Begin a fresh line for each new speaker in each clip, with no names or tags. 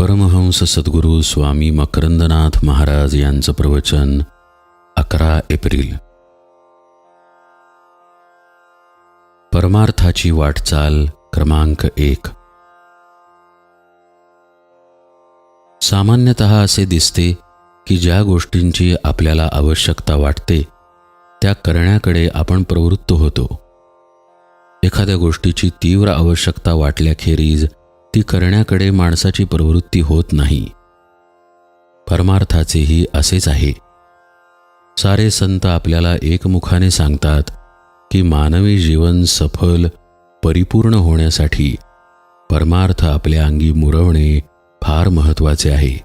परमहंस सद्गुरू स्वामी मकरंदनाथ महाराज यांचं प्रवचन अकरा एप्रिल. परमार्थाची वाटचाल क्रमांक एक. सामान्यतः असे दिसते की ज्या गोष्टींची आपल्याला आवश्यकता वाटते त्या करण्याकडे आपण प्रवृत्त होतो. एखाद्या गोष्टीची तीव्र आवश्यकता वाटल्याखेरीज ती करण्याकडे माणसाची प्रवृत्ती होत नाही. परमार्थाचेही असेच आहे. सारे संत आपल्याला एकमुखाने सांगतात की मानवी जीवन सफल परिपूर्ण होण्यासाठी परमार्थ आपल्या अंगी मुरवणे फार महत्त्वाचे आहे.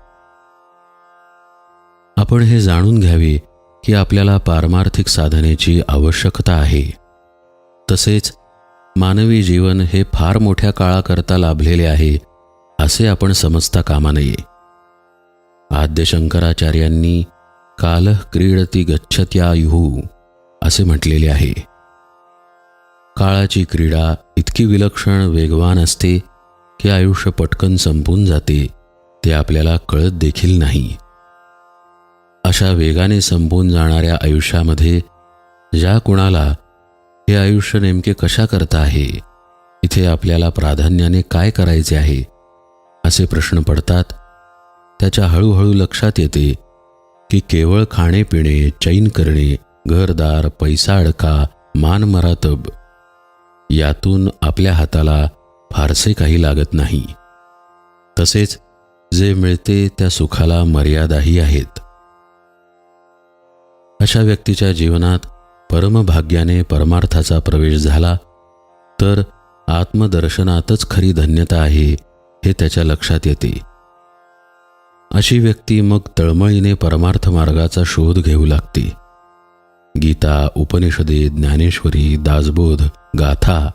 आपण हे जाणून घ्यावे की आपल्याला पारमार्थिक साधनेची आवश्यकता आहे. तसेच मानवी जीवन हे फार मोठ्या काळाकरता लाभलेले आहे असे आपण समजता कामा नये. आद्य शंकराचार्यांनी काल क्रीडती गच्छत्या युहू असे म्हटलेले आहे. काळाची क्रीडा इतकी विलक्षण वेगवान असते की आयुष्य पटकन संपून जाते ते आपल्याला कळत देखील नाही. अशा वेगाने संपून जाणाऱ्या आयुष्यामध्ये ज्या कुणाला हे आयुष्य नेमके कशा करता आहे? इथे आपल्याला प्राधान्याने काय करायचे आहे? असे प्रश्न पडतात. त्याच्या हळूहळू लक्षात येते की केवळ खाणे पिणे चैन करणे घरदार पैसा अडका मान मरातब यातून आपल्या हाताला फारसे काही लागत नाही. तसेच जे मिळते त्या सुखाला मर्यादाही आहेत. अशा व्यक्तीच्या जीवनात परमभाग्याने परमार्थाचा प्रवेश झाला तर आत्मदर्शनातच खरी धन्यता आहे हे त्याच्या लक्षात येते. अशी व्यक्ती मग तळमळीने परमार्थ मार्गाचा शोध घेऊ लागते. गीता उपनिषदे ज्ञानेश्वरी दासबोध गाथा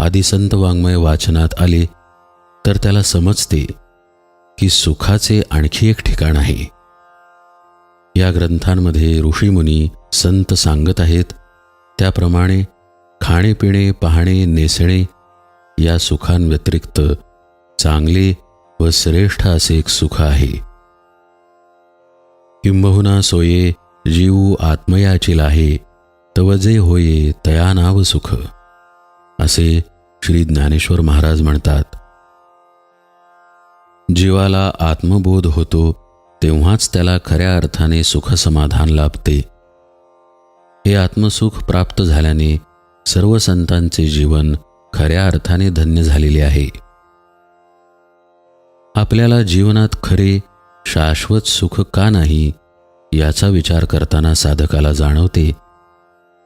आदी संत वाङ्मय वाचनात आले तर त्याला समजते की सुखाचे आणखी एक ठिकाण आहे. या ग्रंथांमध्ये ऋषीमुनी संत सांगत आहेत त्याप्रमाणे खाणेपिणे पाहणे नेसणे या सुखांव्यतिरिक्त चांगले व श्रेष्ठ असे एक सुख आहे. किंबहुना सोये जीव आत्मयाचील आहे तव जे होये तया नाव सुख असे श्री ज्ञानेश्वर महाराज म्हणतात. जीवाला आत्मबोध होतो तेव्हाच त्याला खऱ्या अर्थाने सुखसमाधान लाभते. हे आत्मसुख प्राप्त झाल्याने सर्व संतांचे जीवन खऱ्या अर्थाने धन्य झालेले आहे. आपल्याला जीवनात खरे शाश्वत सुख का नाही याचा विचार करताना साधकाला जाणवते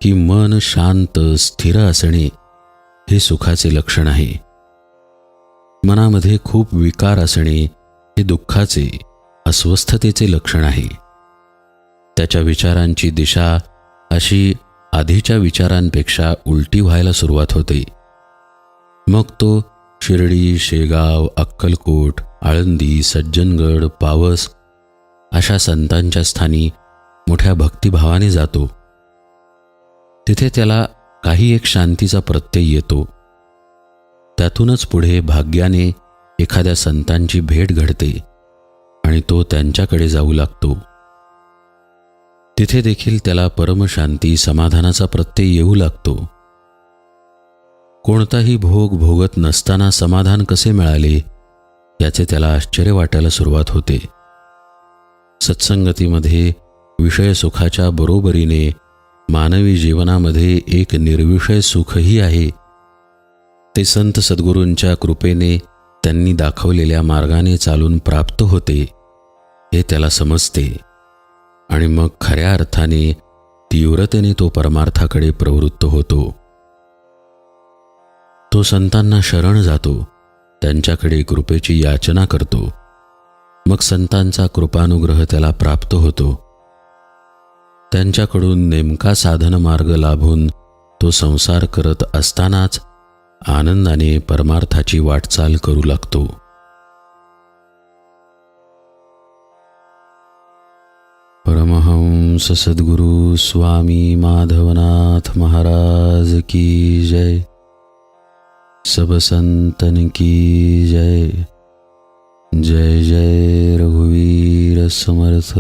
की मन शांत स्थिर असणे हे सुखाचे लक्षण आहे. मनामध्ये खूप विकार असणे हे दुःखाचे अस्वस्थतेचे लक्षण आहे. त्याच्या विचारांची दिशा अशी आधीच्या विचारांपेक्षा उलटी व्हायला सुरुवात होते. मग तो शिर्डी शेगाव अक्कलकोट आळंदी सज्जनगड पावस अशा संतांच्या स्थानी मोठ्या भक्तिभावाने जातो. तिथे त्याला काही एक शांतीचा प्रत्यय येतो. त्यातूनच पुढे भाग्याने एखाद्या संतांची भेट घडते. आणि तो त्यांच्याकडे जाऊ लागतो. तिथे देखील त्याला परमशांती समाधानाचा प्रत्यय येऊ लागतो. कोणताही भोग भोगत नसताना समाधान कसे मिळाले याचे त्याला आश्चर्य वाटायला सुरुवात होते. सत्संगतीमध्ये विषय सुखाच्या बरोबरीने मानवी जीवनामध्ये एक निर्विषय सुखही आहे. ते संत सद्गुरूंच्या कृपेने त्यांनी दाखवलेल्या मार्गाने चालून प्राप्त होते. हे त्याला समजते. आणि मग खऱ्या अर्थाने तीव्रतेने तो परमार्थाकडे प्रवृत्त होतो. तो संतांना शरण जातो. त्यांच्याकडे कृपेची याचना करतो. मग संतांचा कृपानुग्रह त्याला प्राप्त होतो. त्यांच्याकडून नेमका साधन मार्ग लाभून तो संसार करत असतानाच आनंदाने परमार्थाची वाटचाल करू लागतो. परमहंस सद्गुरु स्वामी माधवनाथ महाराज की जय। सब संतन की जय। जय जय रघुवीर समर्थ।